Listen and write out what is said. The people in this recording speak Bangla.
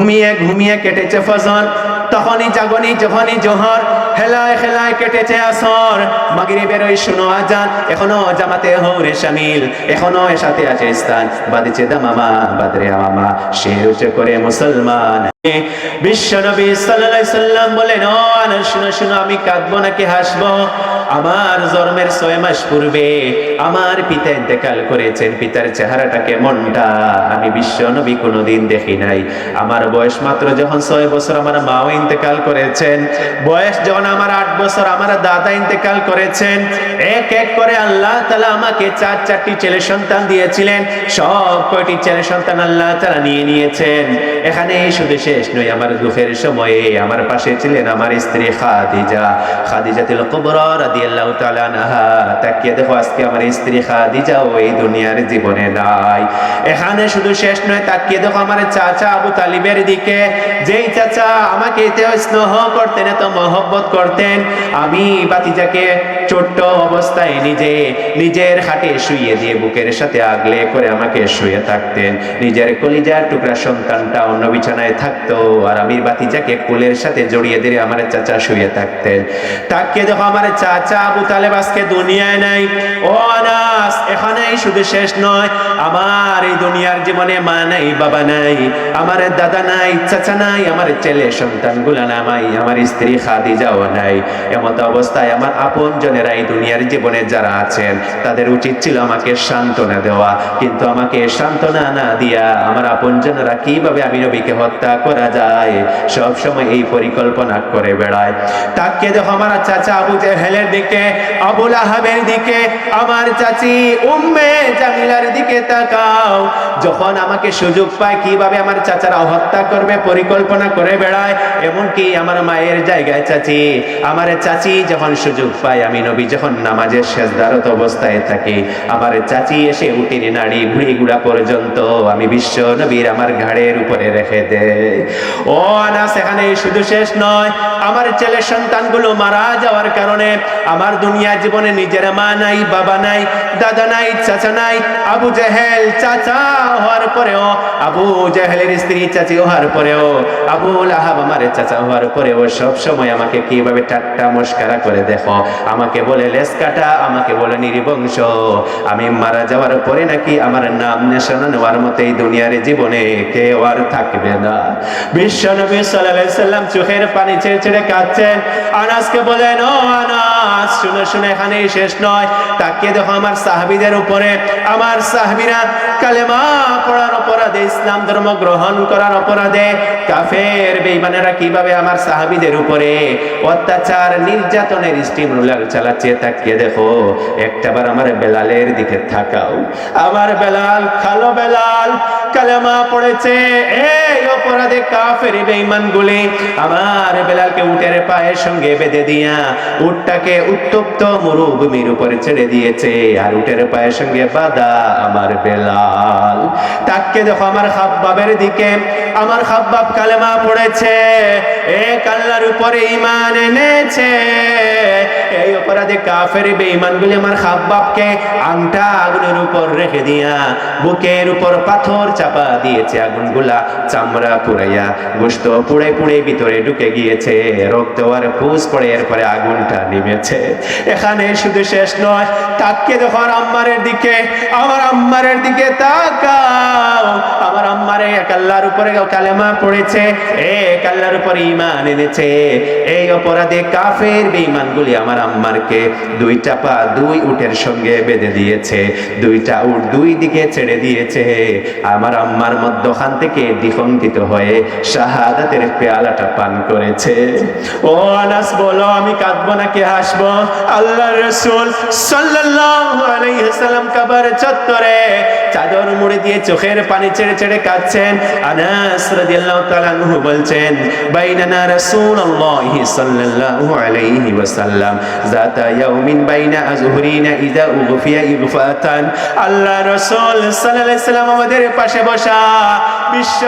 ঘুমিয়ে ঘুমিয়ে কেটেছে ফজর, তখনই জাগনি যখনই জোহর, হেলায় হেলায় কেটেছে আসর। মাগিরে বেরোয় শুনো আজান, এখনও জামাতে হৌরে শামিল, এখনও এর সাথে আছে স্থান। বাদিছে দামামা বাদরে মামা সে করে মুসলমান। আমার বয়স মাত্র যখন ছয় বছর আমার মাও ইন্তেকাল করেছেন, বয়স যখন আমার আট বছর আমার দাদা ইন্তেকাল করেছেন, এক এক করে আল্লাহ তালা আমাকে চার চারটি ছেলে সন্তান দিয়েছিলেন, সব কয়টি ছেলে সন্তান আল্লাহ তালা নিয়ে নিয়েছেন। এখানে শুধু শেষ নয়। আমার দুঃখের সময়ে আমার পাশে ছিলেন আমার স্ত্রী খাদিজা। খাদিজা তিল কুবরা রাদিয়াল্লাহু তাআলা আনহা। তাকিয়ে দেখো, আজকে আমার স্ত্রী খাদিজা ওই দুনিয়ার জীবনে নাই। এখানে শুধু শেষ নয়, তাকিয়ে দেখো আমার চাচা আবু তালিবের দিকে। যেই চাচা আমাকে এতে স্নেহ করতেন, এত মহব্বত করতেন। আমি বাতিজাকে ছোট্ট অবস্থায় নিজে, নিজের হাটে শুইয়ে দিয়ে বুকের সাথে আগলে করে আমাকে শুয়ে থাকতেন। নিজের কলিজার টুকরা সন্তানটা অন্য বিছানায় থাকতো আর আমি বাতিজাকে কোলের সাথে জড়িয়ে দিয়ে আমার চাচা শুয়ে থাকতেন। তাকে দেখো আমার চাচা আবু তালেব আজকে দুনিয়ায় নাই। ও আনাস, এখানেই শুধু শেষ নয়, আমার এই দুনিয়ার জীবনে মা নাই, বাবা নাই, আমার দাদা নাই, চাচা নাই, আমার ছেলে সন্তান সন্তানগুলা নামাই আমার স্ত্রী খাদিজাও নাই। এমত অবস্থায় আমার আপন জনেরা এই দুনিয়ার জীবনে যারা আছেন, তাদের উচিত ছিল আমাকে সান্ত্বনা দেওয়া। কিন্তু আমাকে সান্ত্বনা না দিয়া আমার আপন জনেরা কীভাবে আমি নবীকে হত্যা করা যায়? সব সময় এই পরিকল্পনা করে বেড়ায়। তাকে দেখো আমার চাচা আবু জেহেলের দিকে আবুল আহাবের দিকে, আমার চাচি উম্মে জামিলার দিকে তাকাও। যখন আমাকে সুযোগ পায় কীভাবে আমার চাচারা হত্যা করবে, পরিকল্পনা করে বেড়ায়, এমনকি আমার মায়ের জায়গায় চাচি, আমার চাচি যখন সুযোগ পায় আমি নবী যখন নামাজের শেষদারত অবস্থায় থাকি, আমার চাচি এসে উটির নাড়ি ভুড়ি গুড়া পর্যন্ত আমি বিশ্ব নবীর আমার ঘাড়ের উপরে রেখে দেয় ও আনা সেখানে শুধু শেষ নয়, আমার ছেলে সন্তানগুলো মারা যাওয়ার কারণে আমার দুনিয়া জীবনে নিজের মা নাই, বাবা নাই, দাদা নাই, চাচা নাই, আবু জেহেল চাচা হওয়ার পরেও, আবু জেহেলের স্ত্রী চাচি হওয়ার পরেও, আবু লাহাব আমার চাচা হওয়ার পরেও সব সময় আমাকে কীভাবে টাট্টা মস্কারা করে দেখো, আমাকে বলে লেস কাটা। আমাকে বলে, নির্বংশ। আমি মারা যাওয়ার পরে নাকি আমার নাম নেশানা নেওয়ার মতো এই দুনিয়ার জীবনে কেউ আর থাকবে না। বিশ্ব নবী সাল্লাম চোখের পানি ছেড়ে ছেড়ে কাঁদছেন আনাসকে বলেন ও আনাস, শুনে শুনে এখানেই শেষ নয়। তাকিয়ে দেখো আমার সাহাবিদের উপরে। আমার সাহাবিরা কালেমা পড়ার অপরাধে, ইসলাম ধর্ম গ্রহণ করার অপরাধে কাফের বেঈমানেরা কীভাবে আমার সাহাবিদের উপরে অত্যাচার, নির্যাতনের স্টিম রুলার চালাচ্ছে তাকিয়ে দেখো একটাবার আমার বেলালের দিকে থাকাও আমার বেলাল খালো বেলাল কালেমা পড়েছে। এই অপরাধে কাফের আমার বেলালকে উটের পায়ের সঙ্গে বেঁধে দিয়া উটটাকে উত্তপ্ত মরুভূমির উপরে ছেড়ে দিয়েছে আর উটের পায়ের সঙ্গে আমার বেলাল। তাকে দেখো আমার দিকে, আমার কালেমা পড়েছে। উপরে ইমান এনেছে। এই অপরাধে কাফের বেঈমানগুলি আমার খাব্বাবকে আংটা আগুনের উপর রেখে দিয়া বুকের উপর পাথর চাপা দিয়েছে আগুনগুলা, চামড়া পুড়াইয়া গোস্ত পুড়ে পুড়ে ভিতরে ঢুকে গিয়েছে। রক্ত আর ফুস পড়ে এরপরে আগুনটা নিমেছে। এখানে শুধু শেষ নয় তাকে দেখো আম্মারের দিকে, আমার আম্মারের দিকে তাকাও। আমার আম্মারে এক আল্লাহর উপরে কালেমা পড়েছে এ আল্লাহর উপরে ইমান এনেছে। এই অপরাধে কাফের বেঈমানগুলি আমার আম্মারকে দুইটা পা দুই উটের সঙ্গে বেঁধে দিয়েছে, দুইটা উট দুই দিকে ছেড়ে দিয়েছে। আমার আম্মার মধ্যখান থেকে দ্বিখণ্ডিত হয়ে শাহাদাতের পেয়ালাটা পান করেছে। ও আনাস, বলো, আমি কাঁদবো নাকি হাসবো? আল্লাহ রসুল সাল্লাল্লাহু আলাইহি সাল্লাম কাবার চত্বরে চাদর মুড়ে দিয়ে চোখের পানি ছেড়ে ছেড়ে কাঁদছেন। আনাস রাদিয়াল্লাহু তাআলা আনহু বলছেন, বাইনানা রাসূলুল্লাহ সাল্লাল্লাহু আলাইহি ওয়াসাল্লাম, যাতা ইয়াউমিন বাইনা আযহুরিনা ইযা উগফিয়া ইগফাতান। আল্লাহ রাসূল সাল্লাল্লাহু আলাইহি সাল্লাম আমাদের পাশে বসা বিশ্ব